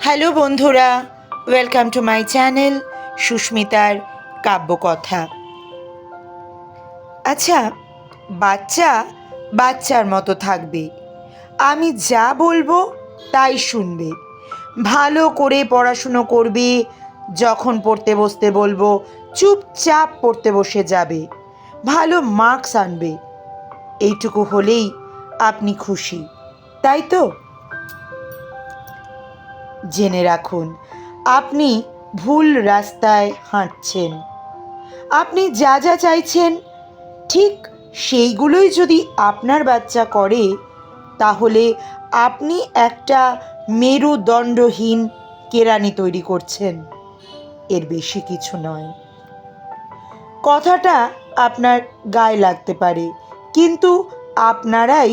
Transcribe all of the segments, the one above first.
Hello বন্ধুরা welcome to my channel সুস্মিতার কাব্যকথা। আচ্ছা বাচ্চা বাচ্চার মতো থাকবে। আমি যা বলব তাই শুনবে। ভালো করে পড়াশুনো করবে, যখন পড়তে বসতে বলব, চুপচাপ পড়তে বসে যাবে। ভালো মার্কস আনবে। এইটুকু হলেই আপনি খুশি, তাই তো? জেনে রাখুন, আপনি ভুল রাস্তায় হাঁটছেন। আপনি যা যা চাইছেন, ঠিক সেইগুলোই যদি আপনার বাচ্চা করে, তাহলে আপনি একটা মেরুদণ্ডহীন কেরানি তৈরি করছেন। এর বেশি কিছু নয়। কথাটা আপনার গায়ে লাগতে পারে, কিন্তু আপনারাই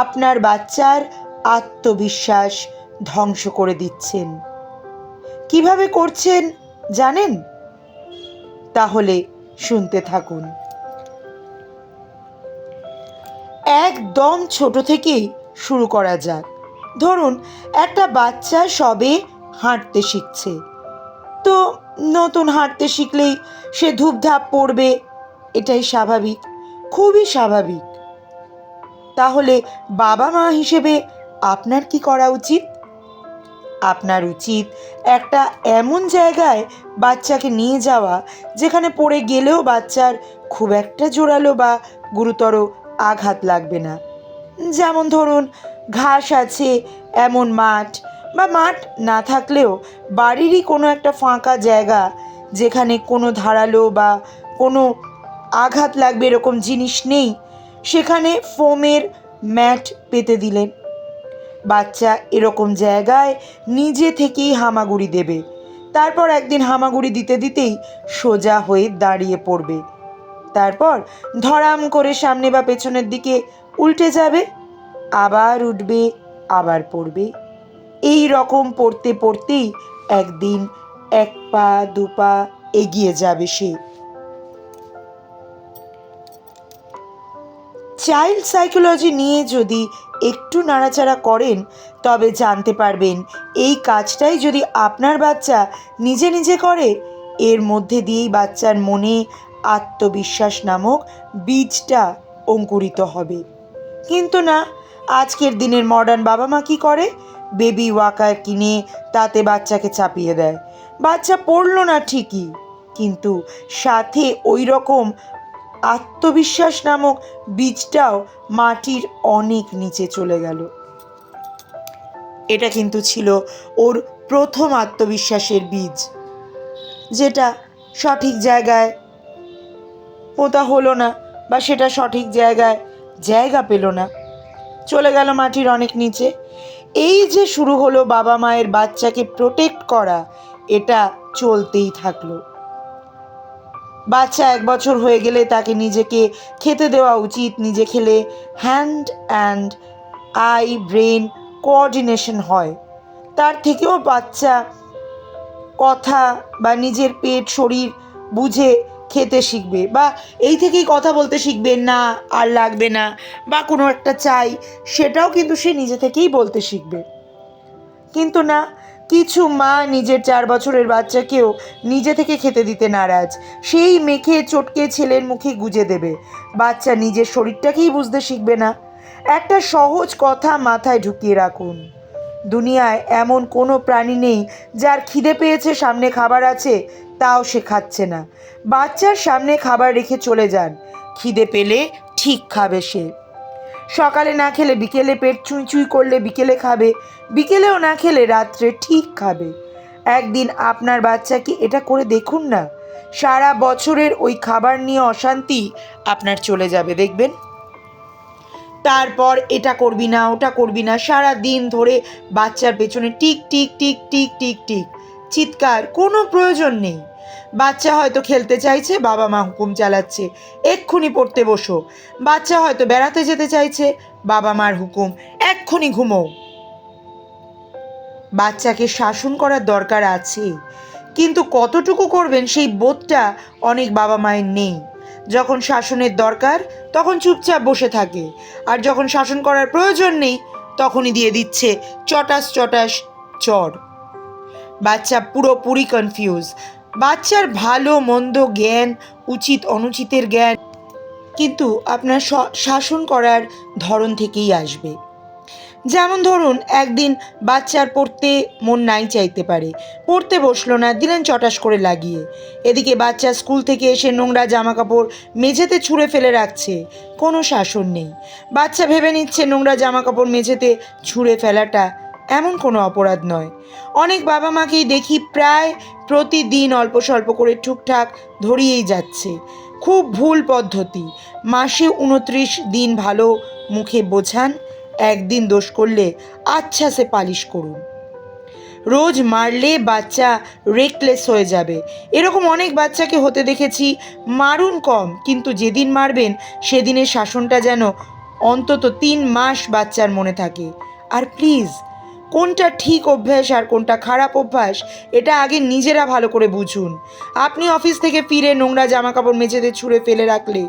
আপনার বাচ্চার আত্মবিশ্বাস ধ্বংস করে দিচ্ছেন। কীভাবে করছেন জানেন? তাহলে শুনতে থাকুন। একদম ছোট থেকেই শুরু করা যাক। ধরুন, একটা বাচ্চা সবে হাঁটতে শিখছে। তো নতুন হাঁটতে শিখলেই সে ধূপধাপ পড়বে, এটাই স্বাভাবিক, খুবই স্বাভাবিক। তাহলে বাবা মা হিসেবে আপনার কি করা উচিত? আপনার উচিত একটা এমন জায়গায় বাচ্চাকে নিয়ে যাওয়া যেখানে পড়ে গেলেও বাচ্চার খুব একটা জোরালো বা গুরুতর আঘাত লাগবে না। যেমন ধরুন, ঘাস আছে, এমন মাঠ বা মাঠ না থাকলেও বাড়িরই কোনো একটা ফাঁকা জায়গা যেখানে কোনো ধারালো বা কোনো আঘাত লাগবে এরকম জিনিস নেই, সেখানে ফোমের ম্যাট পেতে দিলেন। বাচ্চা এরকম জায়গায় নিজে থেকেই হামাগুড়ি দেবে। তারপর একদিন হামাগুড়ি দিতে দিতেই সোজা হয়ে দাঁড়িয়ে পড়বে। তারপর ধরাম করে সামনে বা পেছনের দিকে উল্টে যাবে, আবার উঠবে, আবার পড়বে। এই রকম পড়তে পড়তেই একদিন এক পা, দু পা এগিয়ে যাবে সে। চাইল্ড সাইকোলজি নিয়ে যদি একটু নাড়াচাড়া করেন, তবে জানতে পারবেন, এই কাজটাই যদি আপনার বাচ্চা নিজে নিজে করে, এর মধ্যে দিয়েই বাচ্চার মনে আত্মবিশ্বাস নামক বীজটা অঙ্কুরিত হবে। কিন্তু না, আজকের দিনের মডার্ন বাবা মা কী করে? বেবি ওয়াকার কিনে তাতে বাচ্চাকে চাপিয়ে দেয়। বাচ্চা পড়ল না ঠিকই, কিন্তু সাথে ওই রকম আত্মবিশ্বাস নামক বীজটাও মাটির অনেক নিচে চলে গেল। এটা কিন্তু ছিল ওর প্রথম আত্মবিশ্বাসের বীজ। যেটা সঠিক জায়গায় পোতা হলো না বা সেটা সঠিক জায়গায় জায়গা পেল না। চলে গেল মাটির অনেক নিচে। এই যে শুরু হলো বাবা মায়ের বাচ্চাকে প্রোটেক্ট করা, এটা চলতেই থাকল। বাচ্চা এক বছর হয়ে গেলে তাকে নিজেকে খেতে দেওয়া উচিত, নিজে খেলে hand and eye brain coordination হয়। তার থেকেও বাচ্চা কথা বা নিজের পেট, শরীর বুঝে খেতে শিখবে বা এই থেকেই কথা বলতে শিখবে, না, আর লাগবে না। বা কোনো একটা চাই, সেটাও কিন্তু সে নিজে থেকেই বলতে শিখবে। কিন্তু না কিছু মা নিজের চার বছরের বাচ্চাকেও নিজে থেকে খেতে দিতে নারাজ। সেই মেখে চটকে ছেলের মুখে গুজে দেবে। বাচ্চা নিজের শরীরটাকেই বুঝতে শিখবে না। একটা সহজ কথা মাথায় ঢুকিয়ে রাখুন। দুনিয়ায় এমন কোনো প্রাণী নেই যার খিদে পেয়েছে, সামনে খাবার আছে, তাও সে খাচ্ছে না। বাচ্চার সামনে খাবার রেখে চলে যান। খিদে পেলে ঠিক খাবে সে। সকালে না খেলে বিকেলে পেট চুই চুই করলে বিকেলে খাবে, বিকেলেও না খেলে রাত্রে ঠিক খাবে। একদিন আপনার বাচ্চাকে এটা করে দেখুন না? সারা বছরের ওই খাবার নিয়ে অশান্তি আপনার চলে যাবে, দেখবেন? তারপর এটা করবি না, ওটা করবি না, সারা দিন ধরে বাচ্চার পেছনে টিক টিক টিক টিক টিক টিক। চিৎকার, কোনো প্রয়োজন নেই। বাচ্চা হয়তো খেলতে চাইছে, বাবা মা হুকুম চালাচ্ছে। এক্ষুনি পড়তে বসো। বাচ্চা হয়তো বেড়াতে যেতে চাইছে, বাবা মার হুকুম, এক্ষুনি ঘুমো। বাচ্চাকে শাসন করার দরকার আছে। কিন্তু কতটুকু করবেন সেই বোধটা অনেক বাবা মায়ের নেই। যখন শাসনের দরকার, তখন চুপচাপ বসে থাকে। আর যখন শাসন করার প্রয়োজন নেই, তখনই দিয়ে দিচ্ছে চটাস চটাস চড় বাচ্চা পুরোপুরি কনফিউজ বাচ্চার ভালো, মন্দ জ্ঞান, উচিত, অনুচিতের জ্ঞান কিন্তু আপনার শাসন করার ধরন থেকেই আসবে। যেমন ধরুন, একদিন বাচ্চার পড়তে মন নাই চাইতে পারে। পড়তে বসল না, দিলেন চটাস করে লাগিয়ে। এদিকে বাচ্চা স্কুল থেকে এসে নোংরা জামা কাপড় মেঝেতে ছুঁড়ে ফেলে রাখছে। কোনো শাসন নেই। বাচ্চা ভেবে নিচ্ছে নোংরা জামা কাপড় মেঝেতে ছুঁড়ে ফেলাটা এমন কোনো অপরাধ নয়। অনেক বাবা মাকেই দেখি প্রায় প্রতিদিন অল্প স্বল্প করে ঠিকঠাক ধরিয়েই যাচ্ছে। খুব ভুল পদ্ধতি। মাসে উনত্রিশ দিন ভালো মুখে বোঝান, একদিন দোষ করলে আচ্ছা সে পালিশ করুন। রোজ মারলে বাচ্চা রেকলেস হয়ে যাবে। এরকম অনেক বাচ্চাকে হতে দেখেছি মারুন কম, কিন্তু যেদিন মারবেন সেদিনের শাসনটা যেন অন্তত তিন মাস বাচ্চার মনে থাকে। আর প্লিজ কোনটা ঠিক অভ্যাস আর কোনটা খারাপ অভ্যাস, এটা আগে নিজেরা ভালো করে বুঝুন। আপনি অফিস থেকে ফিরে নোংরা জামা কাপড় মেঝেতে ছুঁড়ে ফেলে রাখলে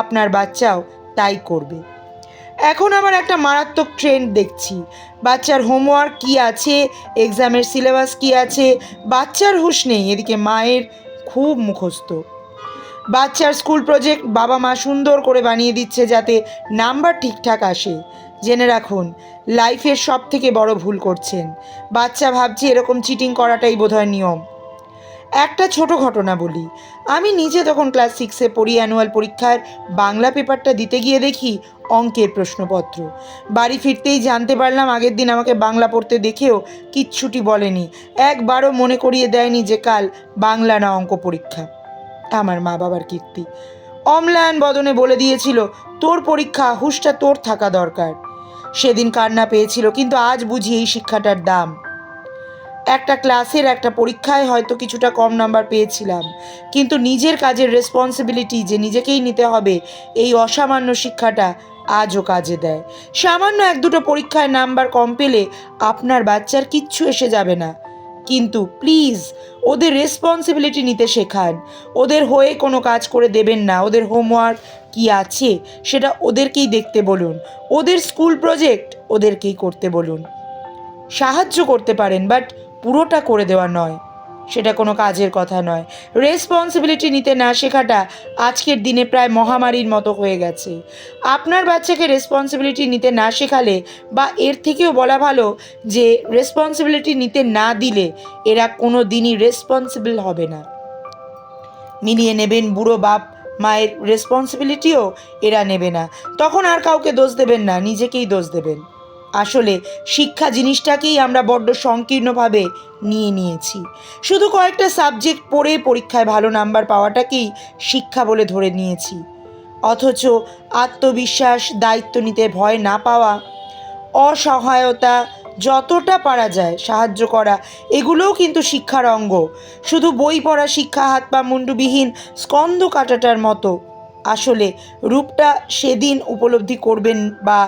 আপনার বাচ্চাও তাই করবে। এখন আমার একটা মারাত্মক ট্রেন্ড দেখছি। বাচ্চার হোমওয়ার্ক কি আছে এক্সামের সিলেবাস কি আছে, বাচ্চার হুঁশ নেই, এদিকে মায়ের খুব মুখস্থ। বাচ্চার স্কুল প্রজেক্ট বাবা মা সুন্দর করে বানিয়ে দিচ্ছে যাতে নাম্বার ঠিকঠাক আসে। জেনে রাখুন, লাইফের সব থেকে বড় ভুল করছেন। বাচ্চা ভাবছে এরকম চিটিং করাটাই বোধহয় নিয়ম। একটা ছোট ঘটনা বলি। আমি নিজে তখন ক্লাস সিক্সে পড়ি অ্যানুয়াল পরীক্ষার, বাংলা পেপারটা দিতে গিয়ে দেখি অঙ্কের প্রশ্নপত্র। বাড়ি ফিরতেই জানতে পারলাম আগের দিন আমাকে বাংলা পড়তে দেখেও কিচ্ছুটি বলেনি। একবারও মনে করিয়ে দেয়নি যে কাল বাংলা না অঙ্ক পরীক্ষা। আমার মা বাবার কীর্তি। অম্লায়ন বদনে বলে দিয়েছিল, তোর পরীক্ষা, হুশটা তোর থাকা দরকার। সেদিন কান্না পেয়েছিল, কিন্তু আজ বুঝি এই শিক্ষাটার দাম। একটা ক্লাসের একটা পরীক্ষায় হয়তো কিছুটা কম নাম্বার পেয়েছিলাম, কিন্তু নিজের কাজের রেসপন্সিবিলিটি যে নিজেকেই নিতে হবে, এই অসামান্য শিক্ষাটা আজও কাজে দেয়। সামান্য এক দুটো পরীক্ষায় নাম্বার কম পেলে আপনার বাচ্চার কিচ্ছু এসে যাবে না। কিন্তু প্লিজ ওদের রেসপন্সিবিলিটি নিতে শেখান। ওদের হয়ে কোনো কাজ করে দেবেন না, ওদের হোমওয়ার্ক কি আছে সেটা ওদেরকেই দেখতে বলুন। ওদের স্কুল প্রজেক্ট ওদেরকেই করতে বলুন। সাহায্য করতে পারেন, বাট পুরোটা করে দেওয়া নয়। সেটা কোনো কাজের কথা নয়। রেসপন্সিবিলিটি নিতে না শেখাটা আজকের দিনে প্রায় মহামারীর মতো হয়ে গেছে। আপনার বাচ্চাকে রেসপন্সিবিলিটি নিতে না শেখালে বা এর থেকেও বলা ভালো যে রেসপন্সিবিলিটি নিতে না দিলে এরা কোনো দিনই রেসপন্সিবল হবে না। মিলিয়ে নেবেন বুড়ো বাপ মায়ের রেসপন্সিবিলিটিও এরা নেবে না। তখন আর কাউকে দোষ দেবেন না, নিজেকেই দোষ দেবেন। আসলে শিক্ষা জিনিসটাকেই আমরা বড্ড সংকীর্ণভাবে নিয়ে নিয়েছি। শুধু কয়েকটা সাবজেক্ট পড়ে পরীক্ষায় ভালো নাম্বার পাওয়াটাকেই শিক্ষা বলে ধরে নিয়েছি। অথচ আত্মবিশ্বাস, দায়িত্ব নিতে ভয় না পাওয়া, অসহায়তা যতটা পারা যায় সাহায্য করা, এগুলোও কিন্তু শিক্ষার অঙ্গ। শুধু বই পড়া, শিক্ষা, হাত পা মুন্ডুবিহীন স্কন্দ কাটাটার মতো। আসলে রূপটা সেদিন উপলব্ধি করবেন বা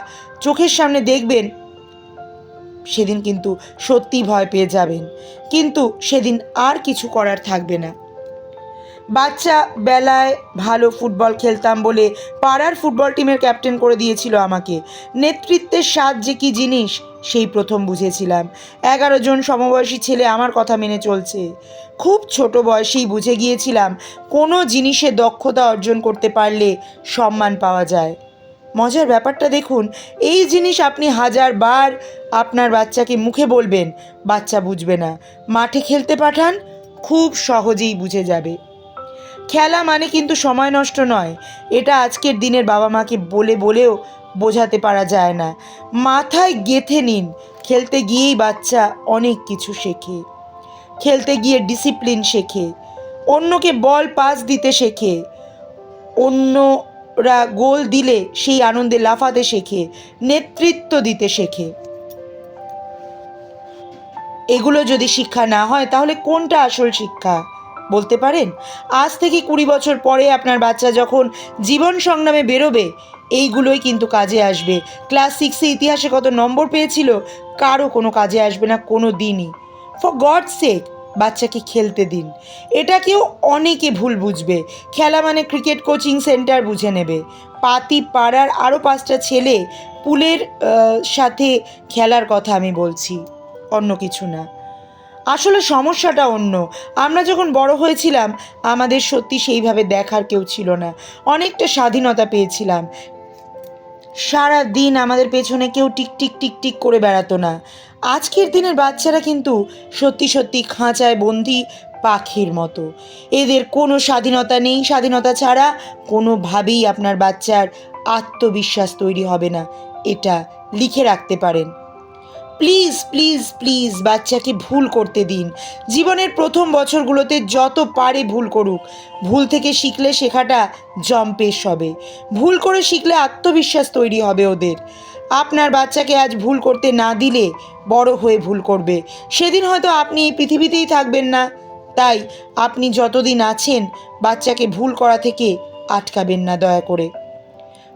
চোখের সামনে দেখবেন, সেদিন কিন্তু সত্যি ভয় পেয়ে যাবেন। কিন্তু সেদিন আর কিছু করার থাকবে না। বাচ্চা বেলায় ভালো ফুটবল খেলতাম বলে পাড়ার ফুটবল টিমের ক্যাপ্টেন করে দিয়েছিল আমাকে। নেতৃত্বের স্বাদ যে কী জিনিস সেই প্রথম বুঝেছিলাম। এগারো জন সমবয়সী ছেলে আমার কথা মেনে চলছে। খুব ছোট বয়সেই বুঝে গিয়েছিলাম, কোনো জিনিসে দক্ষতা অর্জন করতে পারলে সম্মান পাওয়া যায়। মজার ব্যাপারটা দেখুন, এই জিনিস আপনি হাজার বার আপনার বাচ্চাকে মুখে বলবেন, বাচ্চা বুঝবে না। মাঠে খেলতে পাঠান, খুব সহজেই বুঝে যাবে। খেলা মানে কিন্তু সময় নষ্ট নয়। এটা আজকের দিনের বাবা মাকে বলে বলেও বোঝাতে পারা যায় না। মাথায় গেথে নিন। খেলতে গিয়েই বাচ্চা অনেক কিছু শেখে। খেলতে গিয়ে ডিসিপ্লিন শেখে। অন্যকে বল পাস দিতে শেখে। অন্যরা গোল দিলে সেই আনন্দে লাফাতে শেখে। নেতৃত্ব দিতে শেখে। এগুলো যদি শিক্ষা না হয়, তাহলে কোনটা আসল শিক্ষা? বলতে পারেন? আজ থেকে কুড়ি বছর পরে আপনার বাচ্চা যখন জীবন সংগ্রামে বেরোবে এইগুলোই কিন্তু কাজে আসবে। ক্লাস সিক্সে ইতিহাসে কত নম্বর পেয়েছিল, কারও কোনো কাজে আসবে না কোনো দিনই ফর গড সেক বাচ্চাকে খেলতে দিন। এটাকেও অনেকে ভুল বুঝবে। খেলা মানে ক্রিকেট কোচিং সেন্টার বুঝে নেবে। পাতি পাড়ার আরও পাঁচটা ছেলে পুলের সাথে খেলার কথা আমি বলছি, অন্য কিছু না। আসলে সমস্যাটা অন্য। আমরা যখন বড় হয়েছিলাম, আমাদের সত্যি সেইভাবে দেখার কেউ ছিল না। অনেকটা স্বাধীনতা পেয়েছিলাম। সারা দিন আমাদের পেছনে কেউ টিক টিক টিক টিক করে বেড়াতো না। আজকের দিনের বাচ্চারা কিন্তু সত্যি সত্যি খাঁচায় বন্দি পাখির মতো। এদের কোনো স্বাধীনতা নেই, স্বাধীনতা ছাড়া কোনোভাবেই আপনার বাচ্চার আত্মবিশ্বাস তৈরি হবে না। এটা লিখে রাখতে পারেন। প্লিজ প্লিজ প্লিজ বাচ্চাকে ভুল করতে দিন। জীবনের প্রথম বছরগুলোতে যত পারে ভুল করুক। ভুল থেকে শিখলে শেখাটা জম্পেশ হবে ভুল করে শিখলে আত্মবিশ্বাস তৈরি হবে ওদের। আপনার বাচ্চাকে আজ ভুল করতে না দিলে বড় হয়ে ভুল করবে। সেদিন হয়তো আপনি এই পৃথিবীতেই থাকবেন না। তাই আপনি যতদিন আছেন বাচ্চাকে ভুল করা থেকে আটকাবেন না দয়া করে।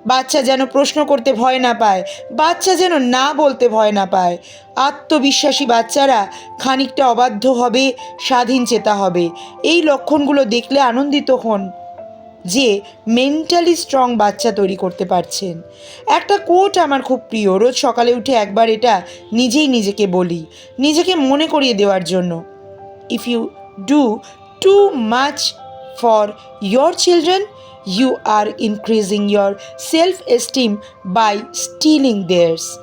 বাচ্চা যেন প্রশ্ন করতে ভয় না পায়, বাচ্চা যেন না বলতে ভয় না পায়। আত্মবিশ্বাসী বাচ্চারা খানিকটা অবাধ্য হবে, স্বাধীন চেতা হবে। এই লক্ষণগুলো দেখলে আনন্দিত হন যে মেন্টালি স্ট্রং বাচ্চা তৈরি করতে পারছেন। একটা কোট আমার খুব প্রিয়, রোজ সকালে উঠে একবার এটা নিজেই নিজেকে বলি, নিজেকে মনে করিয়ে দেওয়ার জন্য। If you do too much for your children you are increasing your self esteem by stealing theirs.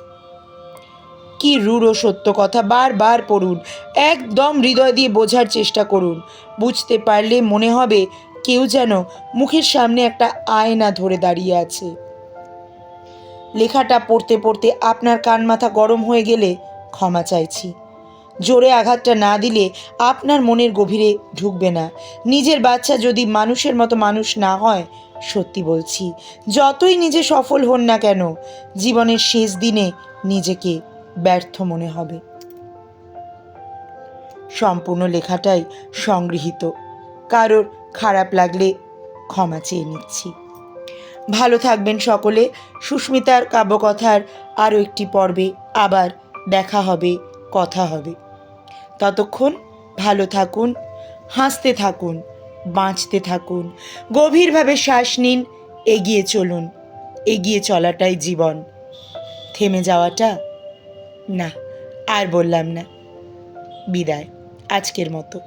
কি রূঢ় সত্য কথা বারবার পড়ুন, একদম হৃদয় দিয়ে বোঝার চেষ্টা করুন। বুঝতে পারলে মনে হবে কেউ যেন মুখের সামনে একটা আয়না ধরে দাঁড়িয়ে আছে। লেখাটা পড়তে পড়তে আপনার কান মাথা গরম হয়ে গেলে ক্ষমা চাইছি। জোরে আঘাতটা না দিলে আপনার মনের গভীরে ঢুকবে না। নিজের বাচ্চা যদি মানুষের মতো মানুষ না হয়, সত্যি বলছি, যতই নিজে সফল হন না কেন, জীবনের শেষ দিনে নিজেকে ব্যর্থ মনে হবে। সম্পূর্ণ লেখাটাই সংগৃহীত। কারোর খারাপ লাগলে ক্ষমা চেয়ে নিচ্ছি। ভালো থাকবেন সকলে। সুস্মিতার কাব্যকথার আরও একটি পর্বে আবার দেখা হবে, কথা হবে। ততক্ষণ ভালো থাকুন, হাসতে থাকুন, বাঁচতে থাকুন, গভীরভাবে শ্বাস নিন, এগিয়ে চলুন, এগিয়ে চলাটাই জীবন। থেমে যাওয়াটা? না, আর বললাম না। বিদায়, আজকের মতো।